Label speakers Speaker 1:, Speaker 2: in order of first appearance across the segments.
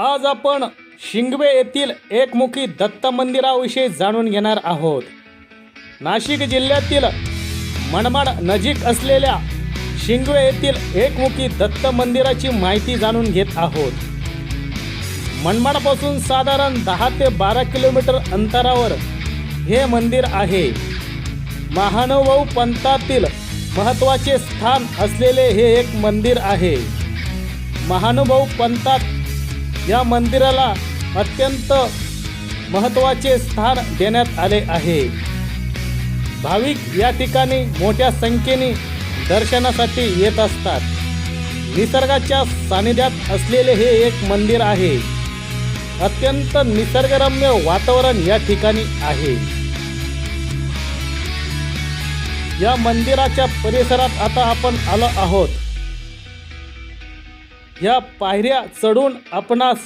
Speaker 1: आज आपण शिंगवे येथील एकमुखी दत्त मंदिराविषयी जाणून घेणार आहोत. नाशिक जिल्ह्यातील मनमाड नजीक असलेल्या शिंगवे येथील एकमुखी दत्त मंदिराची माहिती जाणून घेत आहोत. मनमाडपासून साधारण दहा ते बारा किलोमीटर अंतरावर हे मंदिर आहे. महानुभाऊ पंथातील महत्त्वाचे स्थान असलेले हे एक मंदिर आहे. महानुभाऊ पंथात या मंदिराला अत्यंत महत्त्वाचे स्थान देण्यात आले आहे. भाविक या ठिकाणी मोठ्या संख्येने दर्शनासाठी येत असतात. निसर्गाच्या सानिध्यात असलेले हे एक मंदिर आहे. अत्यंत निसर्गरम्य वातावरण या ठिकाणी आहे. या मंदिराच्या परिसरात आता आपण आलो आहोत. ह्या पायऱ्या चढून आपणास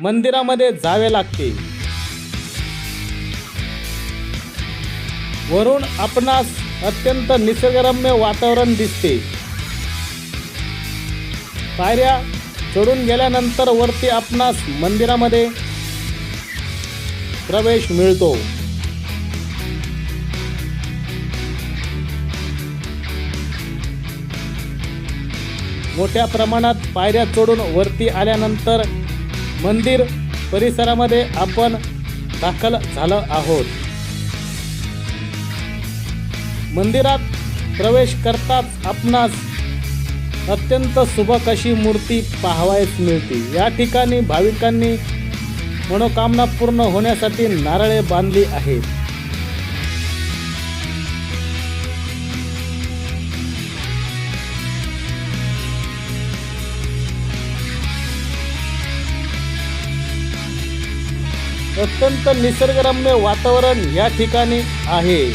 Speaker 1: मंदिरामध्ये जावे लागते. वरून आपणास अत्यंत निसर्गरम्य वातावरण दिसते. पायऱ्या चढून गेल्यानंतर वरती आपणास मंदिरामध्ये प्रवेश मिळतो. मोठ्या प्रमाणात पायऱ्या चढून वरती आल्यानंतर मंदिर परिसरामध्ये आपण दाखल झालो आहोत. मंदिरात प्रवेश करताच आपणास अत्यंत सुबक अशी मूर्ती पाहावयास मिळते. या ठिकाणी भाविकांनी मनोकामना पूर्ण होण्यासाठी नारळे बांधली आहेत. अत्यंत निसर्गरम्य वातावरण या ठिकाणी आहे.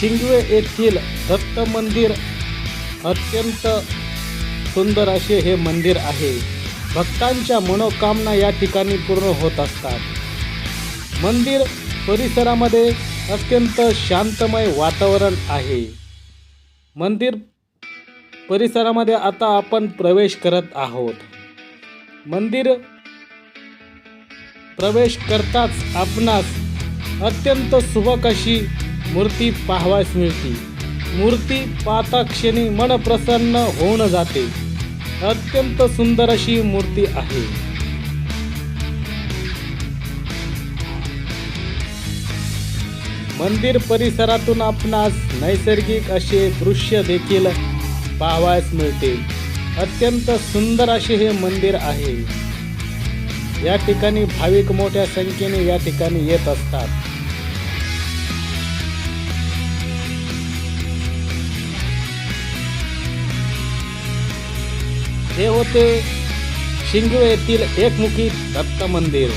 Speaker 1: शिंगवे येथील दत्त मंदिर अत्यंत सुंदर असे हे मंदिर आहे. भक्तांच्या मनोकामना या ठिकाणी पूर्ण होत असतात. मंदिर परिसरामध्ये अत्यंत शांतमय वातावरण आहे. मंदिर परिसरामध्ये आता आपण प्रवेश करत आहोत. मंदिर प्रवेश करताच आपणास अत्यंत सुबक अशी मूर्ती पाहावयास मिळते. मूर्ती पाहता क्षणी मन प्रसन्न होऊन जाते. अत्यंत सुंदर अशी मूर्ती आहे. मंदिर परिसरातून आपणास नैसर्गिक असे दृश्य देखील पाहावयास मिळते अत्यंत सुंदर असे हे मंदिर आहे. या ठिकाणी भाविक मोठ्या संख्येने या ठिकाणी येत असतात. हे होते शिंगवे येथील एकमुखी दत्त मंदिर.